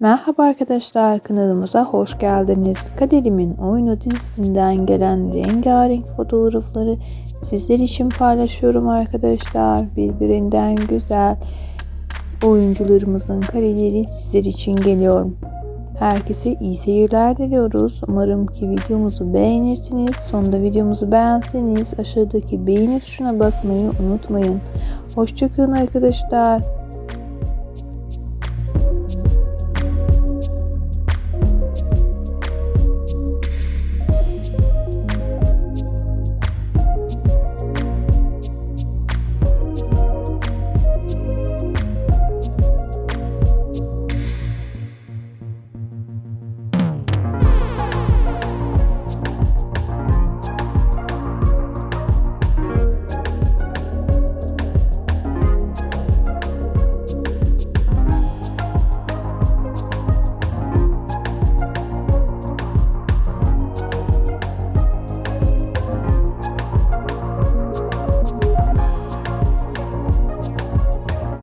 Merhaba arkadaşlar kanalımıza hoş geldiniz. Kaderimin Oyunu dizisinden gelen rengarenk fotoğrafları sizler için paylaşıyorum arkadaşlar. Birbirinden güzel oyuncularımızın kareleri sizler için geliyor. Herkese iyi seyirler diliyoruz. Umarım ki videomuzu beğenirsiniz. Sonunda videomuzu beğenseniz aşağıdaki beğeni tuşuna basmayı unutmayın. Hoşçakalın arkadaşlar.